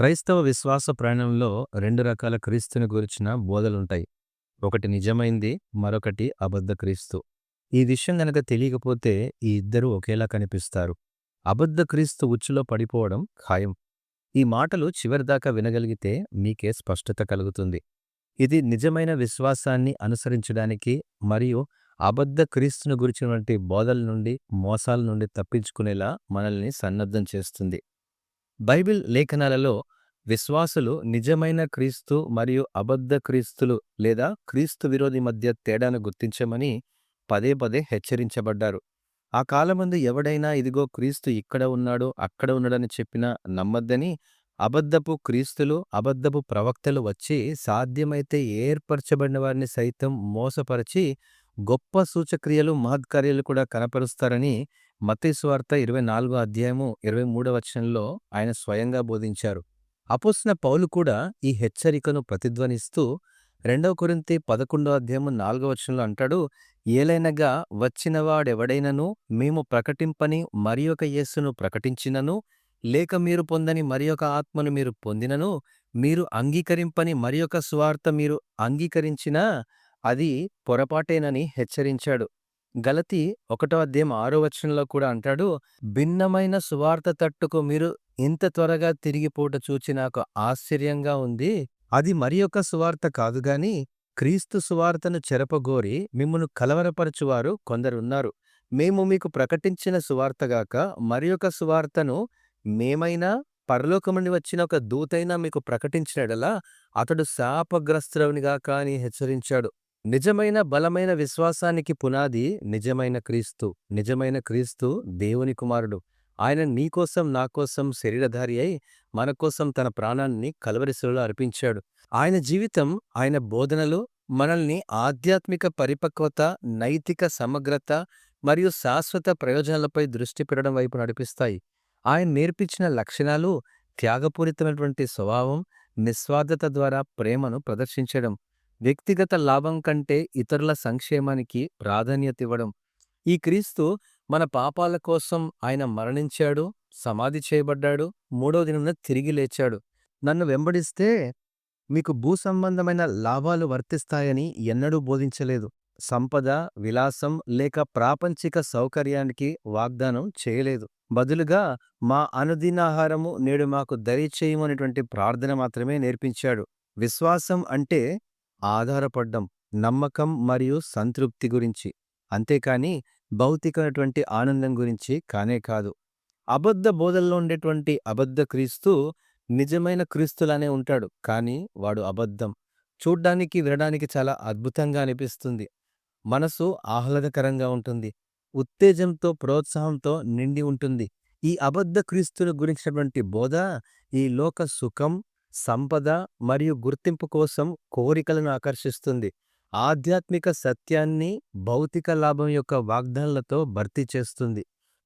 క్రైస్తవ విశ్వాస ప్రయాణంలో రెండు రకాల క్రీస్తుని గురించిన బోధలుంటాయి. ఒకటి నిజమైంది, మరొకటి అబద్ధ క్రీస్తు. ఈ విషయం గనక తెలియకపోతే ఈ ఇద్దరూ ఒకేలా కనిపిస్తారు. అబద్ధ క్రీస్తు ఉచ్చులో పడిపోవడం ఖాయం. ఈ మాటలు చివరిదాకా వినగలిగితే మీకే స్పష్టత కలుగుతుంది. ఇది నిజమైన విశ్వాసాన్ని అనుసరించడానికి మరియు అబద్ధ క్రీస్తును గురించినటువంటి బోధల నుండి, మోసాల నుండి తప్పించుకునేలా మనల్ని సన్నద్ధం చేస్తుంది. బైబిల్ లేఖనాలలో విశ్వాసులు నిజమైన క్రీస్తు మరియు అబద్ధ క్రీస్తులు లేదా క్రీస్తు విరోధి మధ్య తేడాను గుర్తించమని పదే పదే హెచ్చరించబడ్డారు. ఆ కాలమందు ఎవడైనా ఇదిగో క్రీస్తు ఇక్కడ ఉన్నాడు, అక్కడ ఉన్నాడని చెప్పినా నమ్మద్దని అబద్ధపు క్రీస్తులు, అబద్ధపు ప్రవక్తలు వచ్చి సాధ్యమైతే ఏర్పరచబడిన వారిని సైతం మోసపరచి గొప్ప సూచక్రియలు, మహత్కార్యాలు కూడా కనపరుస్తారని మతేశ్వార్త ఇరవై నాలుగో అధ్యాయము 23 వచనంలో ఆయన స్వయంగా బోధించారు. అపోసిన పౌలు కూడా ఈ హెచ్చరికను ప్రతిధ్వనిస్తూ రెండవ కొరింతి పదకొండో అధ్యాయము 4 వచనంలో అంటాడు ఏలైనగా వచ్చినవాడెవడైనను మేము ప్రకటింపని మరియొక యేసును ప్రకటించినను లేక మీరు పొందని మరియొక ఆత్మను మీరు పొందినను మీరు అంగీకరింపని మరొక స్వార్థ మీరు అంగీకరించినా అది పొరపాటేనని హెచ్చరించాడు. గలతి ఒకటో అధ్యాయం ఆరో వచనంలో కూడా అంటాడు భిన్నమైన సువార్త తట్టుకు మీరు ఇంత త్వరగా తిరిగిపోట చూచి నాకు ఆశ్చర్యంగా ఉంది. అది మరియొక సువార్త కాదుగాని క్రీస్తు సువార్తను చెరపగోరి మిమ్మను కలవరపరచువారు కొందరున్నారు. మేము మీకు ప్రకటించిన సువార్తగాక మరియొక సువార్తను మేమైనా పరలోకముని వచ్చిన ఒక దూతైనా మీకు ప్రకటించినడలా అతడు శాపగ్రస్తుడవునుగాక అని హెచ్చరించాడు. నిజమైన బలమైన విశ్వాసానికి పునాది నిజమైన క్రీస్తు. నిజమైన క్రీస్తు దేవుని కుమారుడు. ఆయన నీకోసం నాకోసం శరీరధారి అయి మనకోసం తన ప్రాణాన్ని కల్వరి అర్పించాడు. ఆయన జీవితం, ఆయన బోధనలు మనల్ని ఆధ్యాత్మిక పరిపక్వత, నైతిక సమగ్రత మరియు శాశ్వత ప్రయోజనాలపై దృష్టి పెట్టడం వైపు నడిపిస్తాయి. ఆయన నేర్పించిన లక్షణాలు త్యాగపూరితమైనటువంటి స్వభావం, నిస్వార్థత ద్వారా ప్రేమను ప్రదర్శించడం, వ్యక్తిగత లాభం కంటే ఇతరుల సంక్షేమానికి ప్రాధాన్యతివ్వడం. ఈ క్రీస్తు మన పాపాల కోసం ఆయన మరణించాడు, సమాధి చేయబడ్డాడు, మూడో దినంలో తిరిగి లేచాడు. నన్ను వెంబడిస్తే మీకు భూసంబంధమైన లాభాలు వర్తిస్తాయని ఎన్నడూ బోధించలేదు. సంపద, విలాసం లేక ప్రాపంచిక సౌకర్యానికి వాగ్దానం చేయలేదు. బదులుగా మా అనుదినాహారము నేడు మాకు దయచేయమనేటువంటి ప్రార్థన మాత్రమే నేర్పించాడు. విశ్వాసం అంటే ఆధారపడ్డం, నమ్మకం మరియు సంతృప్తి గురించి. అంతేకాని భౌతికమైనటువంటి ఆనందం గురించి కానే కాదు. అబద్ధ బోధల్లో ఉండేటువంటి అబద్ధ క్రీస్తు నిజమైన క్రీస్తులానే ఉంటాడు. కానీ వాడు అబద్ధం. చూడ్డానికి, వినడానికి చాలా అద్భుతంగా అనిపిస్తుంది. మనసు ఆహ్లాదకరంగా ఉంటుంది. ఉత్తేజంతో, ప్రోత్సాహంతో నిండి ఉంటుంది. ఈ అబద్ధ క్రీస్తుల గురించినటువంటి బోధ ఈ లోక సుఖం, సంపద మరియు గుర్తింపు కోసం కోరికలను ఆకర్షిస్తుంది. ఆధ్యాత్మిక సత్యాన్ని భౌతిక లాభం యొక్క వాగ్దానాలతో భర్తీ చేస్తుంది.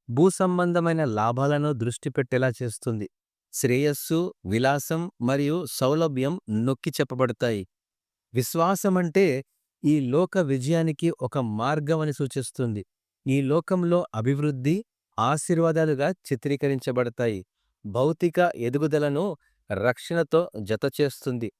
భూసంబంధమైన లాభాలను దృష్టి పెట్టేలా చేస్తుంది. శ్రేయస్సు, విలాసం మరియు సౌలభ్యం నొక్కి చెప్పబడతాయి. విశ్వాసమంటే ఈ లోక విజయానికి ఒక మార్గం అని సూచిస్తుంది. ఈ లోకంలో అభివృద్ధి, ఆశీర్వాదాలుగా చిత్రీకరించబడతాయి. భౌతిక ఎదుగుదలను రక్షణతో జతచేస్తుంది.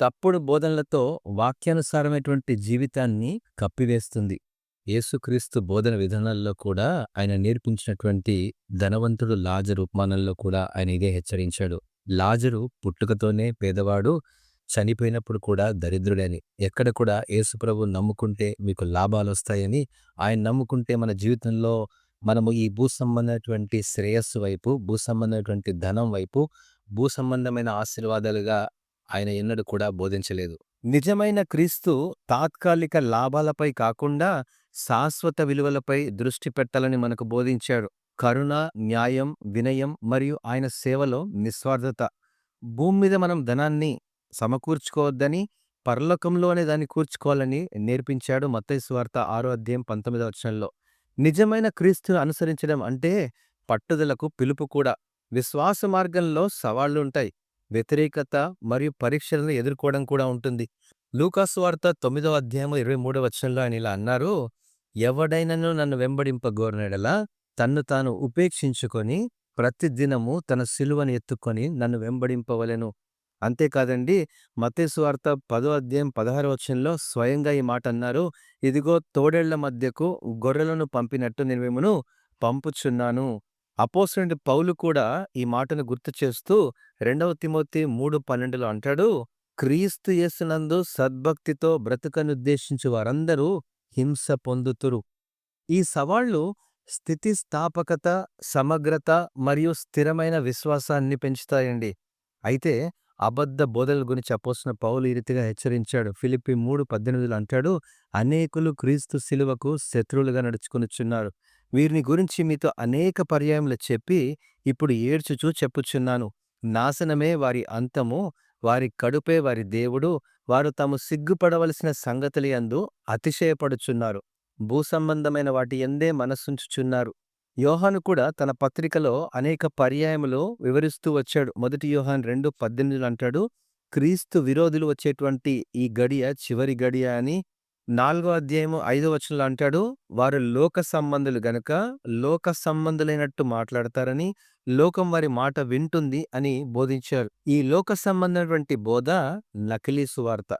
తప్పుడు బోధనలతో వాక్యానుసారమైనటువంటి జీవితాన్ని కప్పివేస్తుంది. యేసుక్రీస్తు బోధన విధానాల్లో కూడా ఆయన నేర్పించినటువంటి ధనవంతుడు లాజరు ఉపమానంలో కూడా ఆయన ఇదే హెచ్చరించాడు. లాజరు పుట్టుకతోనే పేదవాడు, చనిపోయినప్పుడు కూడా దరిద్రుడని. ఎక్కడ కూడా యేసుప్రభు నమ్ముకుంటే మీకు లాభాలొస్తాయని, ఆయన నమ్ముకుంటే మన జీవితంలో మనము ఈ భూ సంబంధమైనటువంటి శ్రేయస్సు వైపు, భూ సంబంధమైనటువంటి ధనం వైపు, భూసంబంధమైన ఆశీర్వాదాలుగా ఆయన ఎన్నడూ కూడా బోధించలేదు. నిజమైన క్రీస్తు తాత్కాలిక లాభాలపై కాకుండా శాశ్వత విలువలపై దృష్టి పెట్టాలని మనకు బోధించాడు. కరుణ, న్యాయం, వినయం మరియు ఆయన సేవలో నిస్వార్థత. భూమి మీద మనం ధనాన్ని సమకూర్చుకోవద్దని, పరలోకంలోనే దాన్ని కూర్చుకోవాలని నేర్పించాడు మత్తైస్వార్త ఆరో అధ్యాయం 19వ వచనంలో. నిజమైన క్రీస్తును అనుసరించడం అంటే పట్టుదలకు పిలుపు కూడా. విశ్వాస మార్గంలో సవాళ్ళుంటాయి. వ్యతిరేకత మరియు పరీక్షలను ఎదుర్కోవడం కూడా ఉంటుంది. లూకాసు వార్త తొమ్మిదవ అధ్యాయము 23వ వచనంలో ఆయన ఇలా అన్నారు ఎవడైనను నన్ను వెంబడింపగోరిన తన్ను తాను ఉపేక్షించుకొని ప్రతిదినము తన సిలువను ఎత్తుకొని నన్ను వెంబడింపవలెను అంతేకాదండి మత్తయి వార్త పదో అధ్యాయం పదహారు వచనంలో స్వయంగా ఈ మాట అన్నారు ఇదిగో తోడేళ్ళ మధ్యకు గొర్రెలను పంపినట్టు నేను మిమ్మను పంపుచున్నాను అపోసరుడి పౌలు కూడా ఈ మాటను గుర్తు చేస్తూ రెండవ తిమోతి మూడు పన్నెండులో అంటాడు క్రీస్తు యేసునందు సద్భక్తితో బ్రతుకనుద్దేశించి వారందరూ హింస పొందుతురు. ఈ సవాళ్ళు స్థితిస్థాపకత సమగ్రత మరియు స్థిరమైన విశ్వాసాన్ని పెంచుతాయండి. అయితే అబద్ధ బోధల గురించి అపోసిన పౌలు ఈ రీతిగా హెచ్చరించాడు. ఫిలిపి మూడు పద్దెనిమిదిలో అంటాడు అనేకులు క్రీస్తు శిలువకు శత్రువులుగా నడుచుకునిచున్నారు. వీరిని గురించి మీతో అనేక పర్యాయములు చెప్పి ఇప్పుడు ఏడ్చుచూ చెప్పుచున్నాను. నాశనమే వారి అంతము వారి కడుపే వారి దేవుడు వారు తాము సిగ్గుపడవలసిన సంగతులు యందు అతిశయపడుచున్నారు. భూసంబంధమైన వాటి ఎందే మనస్సుంచుచున్నారు. యోహాను కూడా తన పత్రికలో అనేక పర్యాయములు వివరిస్తూ వచ్చాడు. మొదటి యోహాన్ రెండు పద్దెనిమిదిలో అంటాడు క్రీస్తు విరోధులు వచ్చేటువంటి ఈ గడియ చివరి గడియ అని నాలుగో అధ్యాయము ఐదో వచనంలో అంటాడు వారు లోక సంబంధులు గనుక లోక సంబంధులైనట్టు మాట్లాడతారని లోకం వారి మాట వింటుంది అని బోధించారు. ఈ లోక సంబంధమైనటువంటి బోధ నకిలీ సువార్త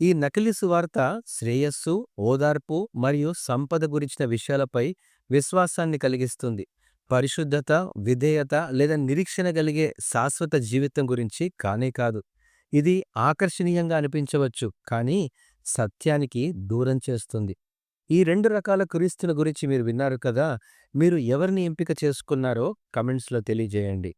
ఈ నకిలీ సువార్త శ్రేయస్సు ఓదార్పు మరియు సంపద గురించిన విషయాలపై విశ్వాసాన్ని కలిగిస్తుంది. పరిశుద్ధత విధేయత లేదా నిరీక్షణ కలిగే శాశ్వత జీవితం గురించి కానే కాదు. ఇది ఆకర్షణీయంగా అనిపించవచ్చు కానీ సత్యానికి దూరం చేస్తుంది. ఈ రెండు రకాల క్రీస్తుల గురించి మీరు విన్నారు కదా! మీరు ఎవరిని ఎంపిక చేసుకున్నారో కమెంట్స్లో తెలియజేయండి.